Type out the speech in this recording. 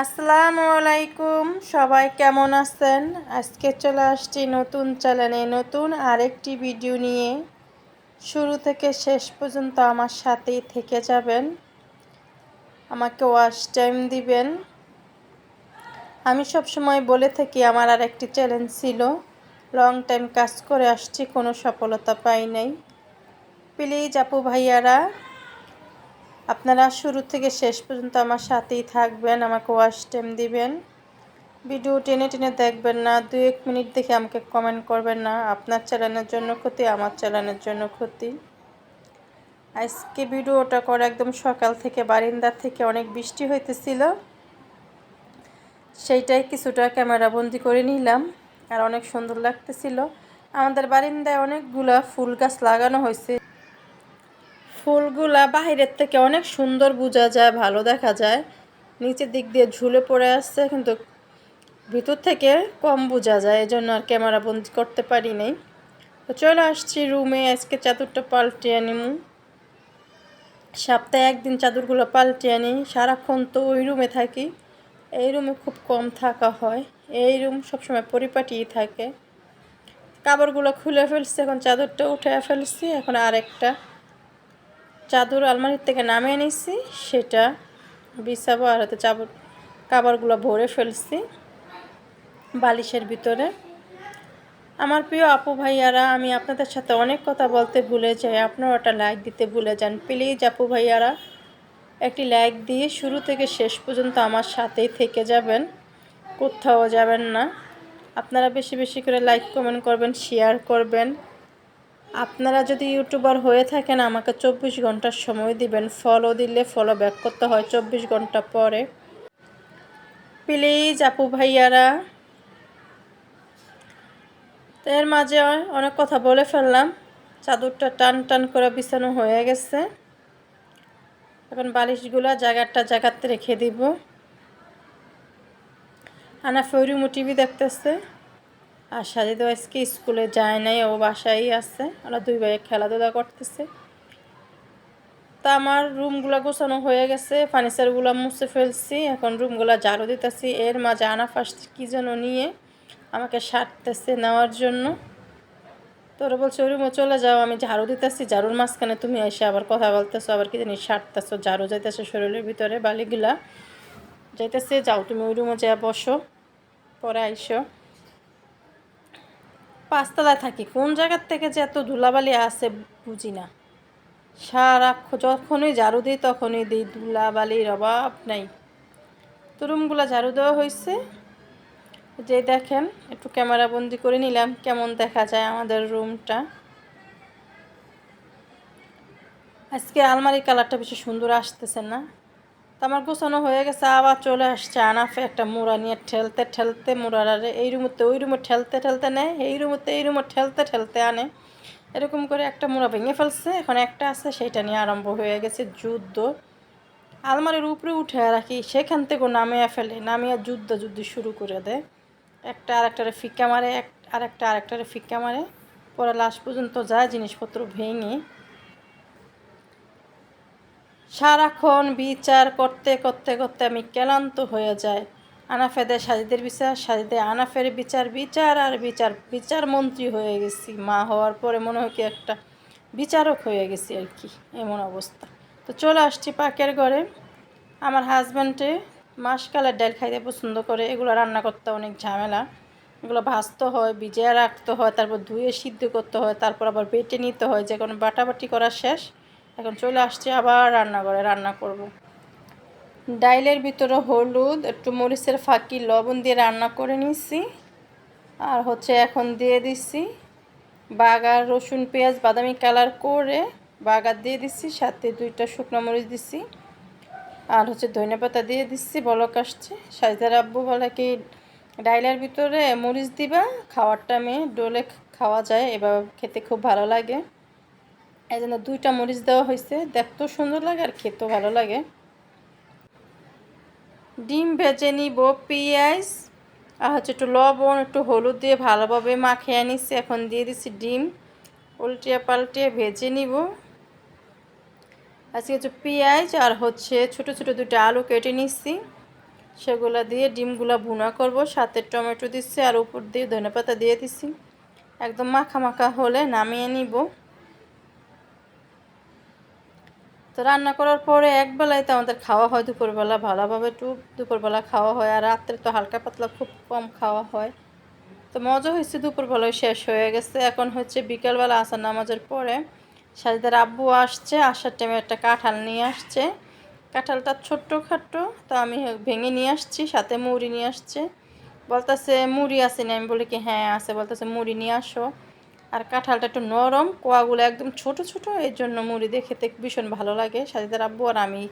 আসসালামু আলাইকুম, সবাই কেমন আছেন? আজকে চলে আসছি নতুন চ্যানেলে নতুন আরেকটি ভিডিও নিয়ে। শুরু থেকে শেষ পর্যন্ত আমার সাথেই থেকে যাবেন। আমাকে ওয়াচ টাইম দিবেন। আমি সব সময় বলে থাকি, আমার আর একটি চ্যালেঞ্জ ছিল। লং টাইম কাজ করে আসছি, কোনো সফলতা পাই নাই। প্লিজ আপু ভাইয়ারা আপনারা শুরু থেকে শেষ পর্যন্ত আমার সাথেই থাকবেন, আমাকে ওয়াশ টাইম দিবেন। ভিডিও টেনে টেনে দেখবেন না, দু এক মিনিট দেখে আমাকে কমেন্ট করবেন না, আপনার চ্যানেলের জন্য ক্ষতি, আমার চ্যানেলের জন্য ক্ষতি। আজকে ভিডিওটা করে, একদম সকাল থেকে, বারিন্দার থেকে অনেক বৃষ্টি হইতেছিল। সেইটাই কিছুটা ক্যামেরা বন্দি করে নিলাম, আর অনেক সুন্দর লাগতেছিল। আমাদের বারিন্দায় অনেকগুলা ফুল গাছ লাগানো হয়েছে ফুলগুলা বাহিরের থেকে অনেক সুন্দর বোঝা যায়, ভালো দেখা যায়। নিচের দিক দিয়ে ঝুলে পড়ে আসছে, কিন্তু ভিতর থেকে কম বোঝা যায় এই জন্য আর ক্যামেরা বন্দি করতে পারি নাই। তো চলে আসছি রুমে, আজকে চাদরটা পাল্টে আনিমু সপ্তাহে একদিন চাদরগুলো পাল্টে আনি সারাক্ষণ তো ওই রুমে থাকি। এই রুমে খুব কম থাকা হয়, এই রুম সবসময় পরিপাটিই থাকে। কাপড়গুলো খুলে ফেলছি, এখন চাদরটা উঠে ফেলছি, এখন আরেকটা। চাদর আলমারির থেকে নামিয়ে নিছি, সেটা বিছাবো আর হয়তো চাদর কাবারগুলো ভরে ফেলছি বালিশের ভিতরে। আমার প্রিয় আপু ভাইয়ারা, আমি আপনাদের সাথে অনেক কথা বলতে ভুলে যাই। আপনারা ওটা লাইক দিতে ভুলে যান। প্লিজ আপু ভাইয়ারা, একটি লাইক দিয়ে শুরু থেকে শেষ পর্যন্ত আমার সাথেই থেকে যাবেন। কোথাও যাবেন না। আপনারা বেশি বেশি করে লাইক কমেন্ট করবেন শেয়ার করবেন। আপনারা যদি ইউটিউবার হয়ে থাকেন, আমাকে চব্বিশ ঘণ্টার সময় দিবেন। ফলো দিলে ফলো ব্যাক করতে হয় চব্বিশ ঘণ্টা পরে। প্লিজ, আপু ভাইয়ারা। এর মাঝে অনেক কথা বলে ফেললাম। চাদরটা টান টান করে বিছানো হয়ে গেছে। এখন বালিশগুলো জায়গাটা জায়গাতে রেখে দিব। আনা ফৈরুমু টিভি দেখতেছে। আর সাজিদও আজকে স্কুলে যায় নাই, ও বাসায় আছে। ওরা দুই ভাই খেলাধুলা করতেছে। তা আমার রুমগুলো গোছানো হয়ে গেছে, ফার্নিচারগুলো মুছে ফেলছি, এখন রুমগুলো ঝাড়ু দিতেছি। এর মাঝে আনা ফার্স্ট কী যেন নিয়ে আমাকে সারতেছে নেওয়ার জন্য। তোরা বলছে, ওই রুমে চলে যাও, আমি ঝাড়ু দিতেছি, ঝাড়ুর মাঝখানে তুমি এসে আবার কথা বলতেছো, আবার কি জানি সারতেছো, ঝাড়ু যাইতেছো শরীরের ভিতরে, বালিগুলা যাইতেছে, যাও তুমি ওই রুমে যা বসো, পরে আইসো। পাঁচতলায় থাকি, কোন জায়গার থেকে যে এত ধুলাবালি আসে বুঝি না। সারা যখনই ঝাড়ু দিই তখনই দিই, ধুলাবালির অভাব নাই। তো রুমগুলো ঝাড়ু দেওয়া হয়েছে যে দেখেন, একটু ক্যামেরা বন্দি করে নিলাম, কেমন দেখা যায় আমাদের রুমটা। আজকে আলমারি কালারটা বেশি সুন্দর আসতেছে না। আমার গোছানো হয়ে গেছে, আবার চলে আসছে আনাফে একটা মুড়া নিয়ে ঠেলতে ঠেলতে মুড়ারে এই রুমতে ওই রুমে ঠেলতে ঠেলতে নেয় এই রুমতে এই রুমে ঠেলতে ঠেলতে আনে। এরকম করে একটা মুড়া ভেঙে ফেলছে, এখন একটা আছে, সেইটা নিয়ে আরম্ভ হয়ে গেছে যুদ্ধ। আলমারির উপরে উঠে রাখি সেখান থেকে নামিয়ে ফেলে, নামিয়ে যুদ্ধ যুদ্ধ শুরু করে দেয়। একটা আরেকটারে ফিক্কা মারে, এক আরেকটা আরেকটারে ফিক্কা মারে, পরে লাস্ট পর্যন্ত যায়, জিনিসপত্র ভেঙে। সারাক্ষণ বিচার করতে করতে করতে আমি ক্লান্ত হয়ে যায় আনাফেদের সাজিদের বিচার, সাজিদে আনাফের বিচার বিচার আর বিচার বিচার মন্ত্রী হয়ে গেছি। মা হওয়ার পরে মনে হয় কি একটা বিচারক হয়ে গেছি আর কি, এমন অবস্থা। তো চলে আসছি পাকের ঘরে। আমার হাজব্যান্ডে মাসকালের ডাল খাইতে পছন্দ করে। এগুলো রান্না করতে অনেক ঝামেলা। এগুলো ভাজতে হয়, ভিজিয়ে রাখতে হয়, তারপর ধুয়ে সিদ্ধ করতে হয়, তারপর আবার বেটে নিতে হয়। যে কোনো বাটাবাটি করা শেষ। এখন চলে আসছি আবার রান্না করে রান্না করব। ডাইলের ভিতরে হলুদ, একটু মরিচের ফাঁকি, লবণ দিয়ে রান্না করে নিচ্ছি আর হচ্ছে এখন দিয়ে দিচ্ছি বাগার, রসুন, পেঁয়াজ, বাদামি কালার করে বাগার দিয়ে দিচ্ছি সাথে দুইটা শুকনো মরিচ দিচ্ছি আর হচ্ছে ধনে পাতা দিয়ে দিচ্ছি বলক আসছে। সাইদার আব্বু বলে কি, ডাইলের ভিতরে মরিচ দিবা, খাওয়ারটা মেয়ে ডোলে খাওয়া যায় এবার খেতে খুব ভালো লাগে। এই জন্য দুইটা মরিচ দেওয়া হয়েছে। দেখতেও সুন্দর লাগে আর খেতেও ভালো লাগে। ডিম ভেজে নিব, পেঁয়াজ, আর হচ্ছে একটু লবণ, একটু হলুদ দিয়ে ভালোভাবে মাখিয়ে নিচ্ছি। এখন দিয়ে দিচ্ছি ডিম। উল্টিয়ে পাল্টিয়ে ভেজে নিব। আজকে হচ্ছে পেঁয়াজ আর হচ্ছে ছোটো ছোটো দুটো আলু কেটে নিচ্ছি। সেগুলো দিয়ে ডিমগুলো ভুনা করব। সাথে টমেটো দিচ্ছি আর উপর দিয়ে ধনেপাতা দিয়ে দিচ্ছি। একদম মাখা মাখা হলে নামিয়ে নিব। তো রান্না করার পরে একবেলায় তো আমাদের খাওয়া হয় দুপুরবেলা, ভালোভাবে একটু দুপুরবেলা খাওয়া হয় আর রাত্রে তো হালকা পাতলা খুব কম খাওয়া হয়। তো মজা হয়েছে দুপুরবেলায় শেষ হয়ে গেছে। এখন হচ্ছে বিকালবেলা আসার নামাজের পরে সাজিদার আব্বু আসছে, আসার টাইমে একটা কাঁঠাল নিয়ে আসছে। কাঁঠালটা ছোট্ট খাট্ট তো আমি ভেঙে নিয়ে আসছি, সাথে মুড়ি নিয়ে আসছে। বলতেছে, মুড়ি আছে না? আমি বলি কি হ্যাঁ আছে। বলতেছে, মুড়ি নিয়ে আসো। আর কাঁঠালটা একটু নরম, কোয়াগুলো একদম ছোট ছোট, এর জন্য মুড়ি দিয়ে খেতে ভীষণ ভালো লাগে। সাজিদার আব্বু আর আমি